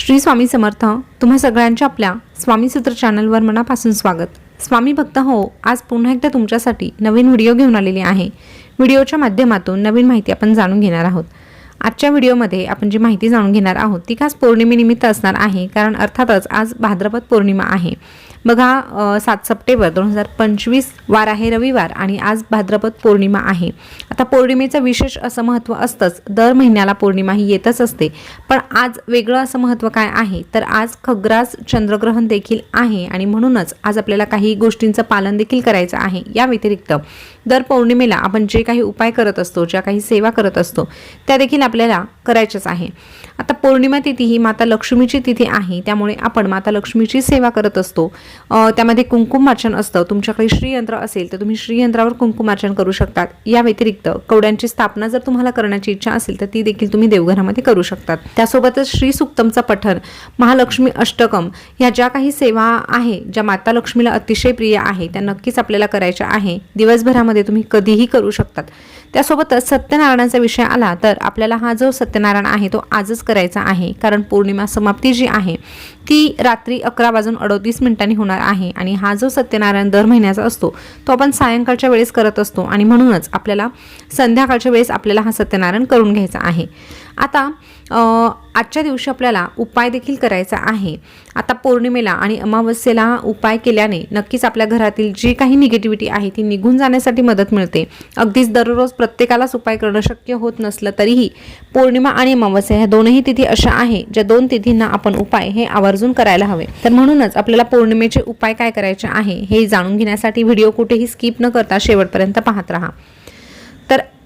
श्री स्वामी समर्थ तुम्हा सगळ्यांच्या आपल्या स्वामी सूत्र चॅनलवर मनापासून स्वागत. स्वामी भक्त हो आज पुन्हा एकदा तुमच्यासाठी नवीन व्हिडिओ घेऊन आलेली आहे. व्हिडिओच्या माध्यमातून नवीन माहिती आपण जाणून घेणार आहोत. आजच्या व्हिडिओमध्ये आपण जी माहिती जाणून घेणार आहोत ती खास पौर्णिमेनिमित्त असणार आहे कारण अर्थातच आज भाद्रपद पौर्णिमा आहे. बघा सात सप्टेंबर दोन हजार पंचवीस वार आहे रविवार आणि आज भाद्रपद पौर्णिमा आहे. आता पौर्णिमेचं विशेष असं महत्त्व असतंच. दर महिन्याला पौर्णिमा ही येतच असते. पण आज वेगळं असं महत्त्व काय आहे? तर आज खग्रास चंद्रग्रहण देखील आहे आणि म्हणूनच आज आपल्याला काही गोष्टींचं पालन देखील करायचं आहे. या व्यतिरिक्त दर पौर्णिमेला आपण जे काही उपाय करत असतो ज्या काही सेवा करत असतो त्या देखील आपल्याला करायच्याच आहे. आता पौर्णिमा तिथी ही माता लक्ष्मीची तिथी आहे. त्यामुळे आपण माता लक्ष्मीची सेवा करत असतो. त्यामध्ये कुंकुमार्चन असतं. तुमच्याकडे श्रीयंत्र असेल तर तुम्ही श्रीयंत्रावर कुंकुमार्चन करू शकतात. या व्यतिरिक्त कवड्यांची स्थापना जर तुम्हाला करण्याची इच्छा असेल तर ती देखील तुम्ही देवघरामध्ये करू शकतात. त्यासोबतच श्री सुक्तमचं पठण महालक्ष्मी अष्टकम ह्या ज्या काही सेवा आहे ज्या माता लक्ष्मीला अतिशय प्रिय आहे त्या नक्कीच आपल्याला करायच्या आहे. दिवसभरामध्ये तुम्ही कधीही करू शकतात. त्यासोबतच सत्यनारायणाचा विषय आला तर आपल्याला हा जो सत्यनारायण आहे तो आजच करायचा आहे. कारण पौर्णिमा समाप्ती जी आहे ती रात्री अकरा वाजून अडोतीस मिनिटांनी होणार आहे आणि हा जो सत्यनारायण दर महिन्याचा असतो तो आपण सायंकाळच्या वेळेस करत असतो आणि म्हणूनच आपल्याला संध्याकाळच्या वेळेस आपल्याला हा सत्यनारायण करून घ्यायचा आहे. आता आजच्या दिवशी आपल्याला उपाय देखील करायचा आहे. आता पौर्णिमेला आणि अमावस्येला उपाय केल्याने नक्कीच आपल्या घरातील जी काही निगेटिव्हिटी आहे ती निघून जाण्यासाठी मदत मिळते. अगदीच दररोज प्रत्येकालाच उपाय करणं शक्य होत नसलं तरीही पौर्णिमा आणि अमावस्या ह्या दोनही तिथी अशा आहे ज्या दोन तिथींना आपण उपाय हे आवर्जून करायला हवे. तर म्हणूनच आपल्याला पौर्णिमेचे उपाय काय करायचे आहे हे जाणून घेण्यासाठी व्हिडिओ कुठेही स्किप न करता शेवटपर्यंत पाहत राहा.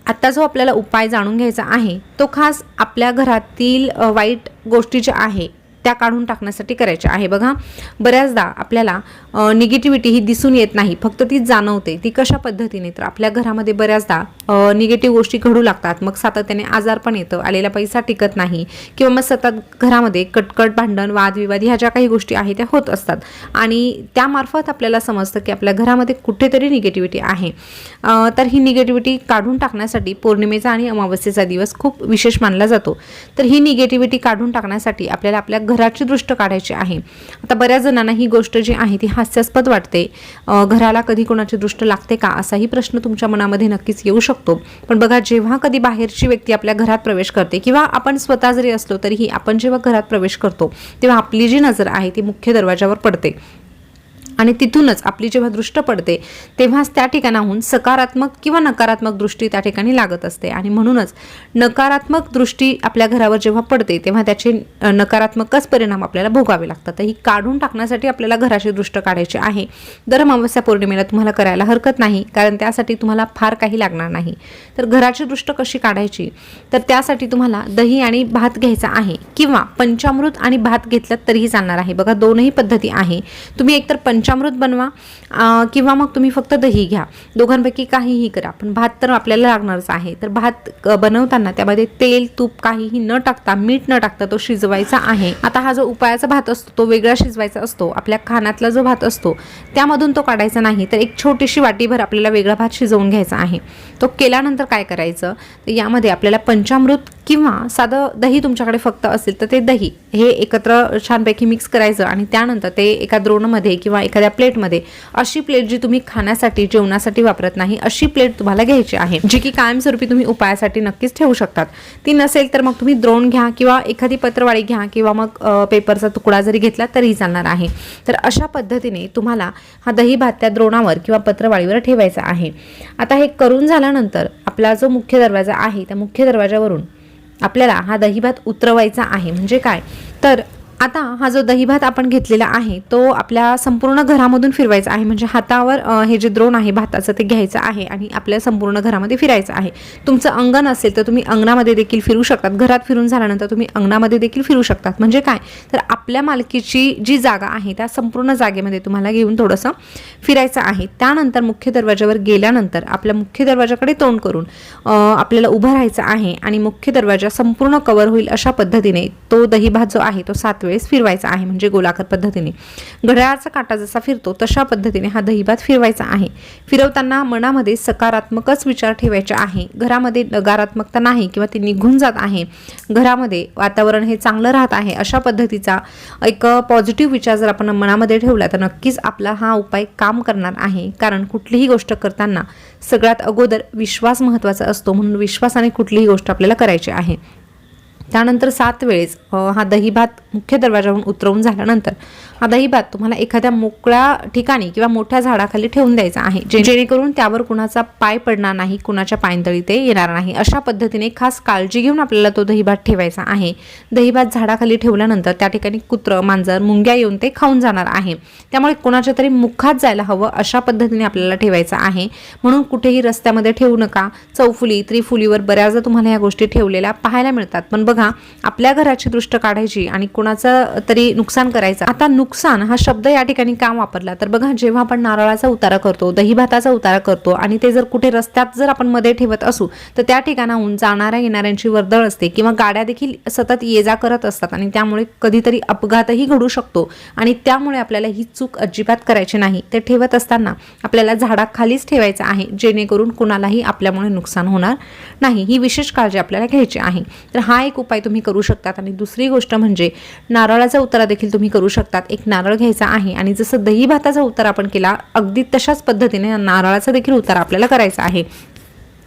आत्ता जो आपल्याला उपाय जाणून घ्यायचा आहे तो खास आपल्या घरातील वाईट गोष्टी ज्या आहे त्या काढून टाकण्यासाठी करायच्या. आहे बघा बऱ्याचदा आपल्याला निगेटिव्हिटी ही दिसून येत नाही. फक्त ती जाणवते. ती कशा पद्धतीने? तर आपल्या घरामध्ये बऱ्याचदा निगेटिव्ह गोष्टी घडू लागतात. मग सातत्याने आजार पण येतं. आलेला पैसा टिकत नाही. किंवा मग सतत घरामध्ये कटकट भांडण वादविवाद ह्या ज्या काही गोष्टी आहेत त्या होत असतात. आणि त्यामार्फत आपल्याला समजतं की आपल्या घरामध्ये कुठेतरी निगेटिव्हिटी आहे. तर ही निगेटिव्हिटी काढून टाकण्यासाठी पौर्णिमेचा आणि अमावस्येचा दिवस खूप विशेष मानला जातो. तर ही निगेटिव्हिटी काढून टाकण्यासाठी आपल्याला आपल्या घराची दृष्ट काढायची आहे. आता बऱ्याच जणांना ही गोष्ट जी आहे ती हास्यास्पद वाटते. घराला कधी कोणाची दृष्ट लागते का असाही प्रश्न तुमच्या मनामध्ये नक्कीच येऊ शकतो. पण बघा जेव्हा कधी बाहेरची व्यक्ती आपल्या घरात प्रवेश करते किंवा आपण स्वतः जरी असलो तरीही आपण जेव्हा घरात प्रवेश करतो तेव्हा आपली जी नजर आहे ती मुख्य दरवाजावर पडते. आणि तिथूनच आपली जेव्हा दृष्ट पडते तेव्हाच त्या ठिकाणाहून सकारात्मक किंवा नकारात्मक दृष्टी त्या ठिकाणी लागत असते. आणि म्हणूनच नकारात्मक दृष्टी आपल्या घरावर जेव्हा पडते तेव्हा त्याचे नकारात्मकच परिणाम आपल्याला भोगावे लागतात. तर ही काढून टाकण्यासाठी आपल्याला घराची दृष्ट काढायची आहे. दर अमावस्या पौर्णिमेला तुम्हाला करायला हरकत नाही कारण त्यासाठी तुम्हाला फार काही लागणार नाही. तर घराची दृष्ट कशी काढायची? तर त्यासाठी तुम्हाला दही आणि भात घ्यायचा आहे किंवा पंचामृत आणि भात घेतलं तरीही चालणार आहे. बघा दोनही पद्धती आहे. तुम्ही एकतर पंच पंचामृत बनवा किंवा मग तुम्ही फक्त दही घ्या. दोघांपैकी काहीही करा पण भात तर आपल्याला लागणारच आहे. तर भात बनवताना त्यामध्ये तेल तूप काहीही न टाकता मीठ न टाकता तो शिजवायचा आहे. आता हा जो उपायाचा भात असतो तो वेगळा शिजवायचा असतो. आपल्या खाण्यातला जो भात असतो त्यामधून तो काढायचा नाही. तर एक छोटीशी वाटीभर आपल्याला वेगळा भात शिजवून घ्यायचा आहे. तो केल्यानंतर काय करायचं? तर यामध्ये आपल्याला पंचामृत किंवा साधं दही तुमच्याकडे फक्त असेल तर ते दही. हे एकत्र छानपैकी मिक्स करायचं आणि त्यानंतर ते एका द्रोणमध्ये किंवा एखाद्या प्लेटमध्ये अशी प्लेट जी तुम्ही खाण्यासाठी जेवणासाठी वापरत नाही अशी प्लेट तुम्हाला घ्यायची आहे जी की कायमस्वरूपी तुम्ही उपायासाठी नक्कीच ठेवू शकतात. ती नसेल तर मग तुम्ही द्रोण घ्या किंवा एखादी पत्रवाळी घ्या किंवा मग पेपरचा तुकडा जरी घेतला तरीही चालणार आहे. तर अशा पद्धतीने तुम्हाला हा दही भात त्या द्रोणावर किंवा पत्रवाळीवर ठेवायचा आहे. आता हे करून झाल्यानंतर आपला जो मुख्य दरवाजा आहे त्या मुख्य दरवाजावरून आपल्याला हा दहीभात उतरवायचा आहे. म्हणजे काय? तर आता हा जो दहीभात आपण घेतलेला आहे तो आपल्या संपूर्ण घरामधून फिरवायचा आहे. म्हणजे हातावर हे जे द्रोण आहे भाताचं ते घ्यायचं आहे आणि आपल्या संपूर्ण घरामध्ये फिरायचं आहे. तुमचं अंगण असेल तर तुम्ही अंगणामध्ये देखील फिरू शकतात. घरात फिरून झाल्यानंतर तुम्ही अंगणामध्ये देखील फिरू शकतात. म्हणजे काय? तर आपल्या मालकीची जी जागा आहे त्या संपूर्ण जागेमध्ये तुम्हाला घेऊन थोडंसं फिरायचं आहे. त्यानंतर मुख्य दरवाजावर गेल्यानंतर आपल्या मुख्य दरवाजाकडे तोंड करून आपल्याला उभं राहायचं आहे आणि मुख्य दरवाजा संपूर्ण कवर होईल अशा पद्धतीने तो दहीभात जो आहे तो सात सात वेळेस फिरवायचा आहे म्हणजे गोलाकार पद्धतीने. घड्याळाचा काटा जसा फिरतो तशा पद्धतीने हा दहीभात फिरवायचा आहे. फिरवताना मनामध्ये सकारात्मकच विचार ठेवायचे आहे. घरामध्ये नकारात्मकता नाही किंवा ती निघून जात आहे. घरामध्ये वातावरण हे चांगलं राहत आहे अशा पद्धतीचा एक पॉझिटिव्ह विचार जर आपण मनामध्ये ठेवला तर नक्कीच आपला हा उपाय काम करणार आहे. कारण कुठलीही गोष्ट करताना सगळ्यात अगोदर विश्वास महत्त्वाचा असतो म्हणून विश्वासाने कुठलीही गोष्ट आपल्याला करायची आहे. त्यानंतर सात वेळेस हा दहीभात मुख्य दरवाजावरून उतरवून झाल्यानंतर हा दहीभात तुम्हाला एखाद्या मोकळ्या ठिकाणी किंवा मोठ्या झाडाखाली ठेवून द्यायचा आहे. जेणेकरून त्यावर कुणाचा पाय पडणार नाही कुणाच्या पायंदळी ते येणार नाही. अशा पद्धतीने खास काळजी घेऊन आपल्याला तो दहीभात ठेवायचा आहे. दहीभात झाडाखाली ठेवल्यानंतर त्या ठिकाणी कुत्रं मांजर मुंग्या येऊन ते खाऊन जाणार आहे. त्यामुळे कोणाच्या तरी मुखात जायला हवं अशा पद्धतीने आपल्याला ठेवायचं आहे. म्हणून कुठेही रस्त्यामध्ये ठेवू नका. चौफुली त्रिफुलीवर बऱ्याचदा तुम्हाला या गोष्टी ठेवलेल्या पाहायला मिळतात. पण बघा आपल्या घराची दृष्ट काढायची आणि कुणाचं तरी नुकसान करायचं. आता नुकसान हा शब्द या ठिकाणी का वापरला? तर बघा जेव्हा आपण नारळाचा उतारा करतो दही भाताचा उतारा करतो आणि ते जर कुठे रस्त्यात जर आपण मध्ये ठेवत असू तर त्या ठिकाणाहून जाणाऱ्या येणाऱ्यांची वर्दळ असते किंवा गाड्या देखील सतत ये जा करत असतात आणि त्यामुळे कधीतरी अपघातही घडू शकतो आणि त्यामुळे आपल्याला ही चूक अजिबात करायची नाही. ते ठेवत असताना आपल्याला झाडाखालीच ठेवायचं आहे जेणेकरून कुणालाही आपल्यामुळे नुकसान होणार नाही. ही विशेष काळजी आपल्याला घ्यायची आहे. तर हा एक उपाय तुम्ही करू शकतात. आणि दुसरी गोष्ट म्हणजे नारळाचा उतारा देखील तुम्ही करू शकतात. एक नारळ घ्यायचा आहे आणि जसं दही भाताचा उतारा आपण केला अगदी तशाच पद्धतीने नारळाचा देखील उतारा आपल्याला करायचा आहे.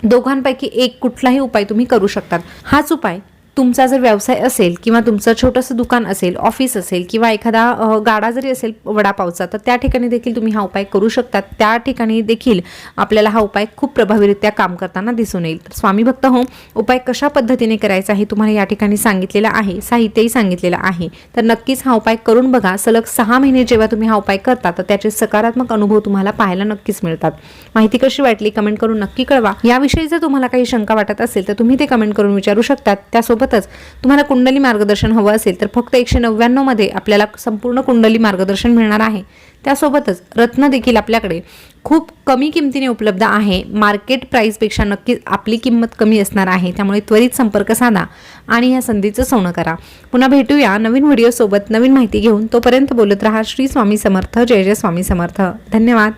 दोघांपैकी एक कुठलाही उपाय तुम्ही करू शकतात. हाच उपाय तुमचा जर व्यवसाय असेल किंवा तुमचं छोटंसं दुकान असेल ऑफिस असेल किंवा एखादा गाडा जरी असेल वडापावचा तर त्या ठिकाणी देखील तुम्ही हा उपाय करू शकता. त्या ठिकाणी देखील आपल्याला हा उपाय खूप प्रभावीरित्या काम करताना दिसून येईल. तर स्वामी भक्त हो उपाय कशा पद्धतीने करायचा हे तुम्हाला या ठिकाणी सांगितलेलं आहे साहित्यही सांगितलेलं आहे. तर नक्कीच हा उपाय करून बघा. सलग सहा महिने जेव्हा तुम्ही हा उपाय करता तर त्याचे सकारात्मक अनुभव तुम्हाला पाहायला नक्कीच मिळतात. माहिती कशी वाटली कमेंट करून नक्की कळवा. याविषयी जर तुम्हाला काही शंका वाटत असेल तर तुम्ही ते कमेंट करून विचारू शकतात. सोबतच तुम्हाला कुंडली मार्गदर्शन हवं असेल तर फक्त एकशे नव्याण्णवमध्ये आपल्याला संपूर्ण कुंडली मार्गदर्शन मिळणार आहे. त्यासोबतच रत्न देखील आपल्याकडे खूप कमी किमतीने उपलब्ध आहे. मार्केट प्राईसपेक्षा नक्कीच आपली किंमत कमी असणार आहे. त्यामुळे त्वरित संपर्क साधा आणि या संधीचं सोनं करा. पुन्हा भेटूया नवीन व्हिडिओसोबत नवीन माहिती घेऊन. तोपर्यंत बोलत राहा श्री स्वामी समर्थ. जय जय स्वामी समर्थ. धन्यवाद.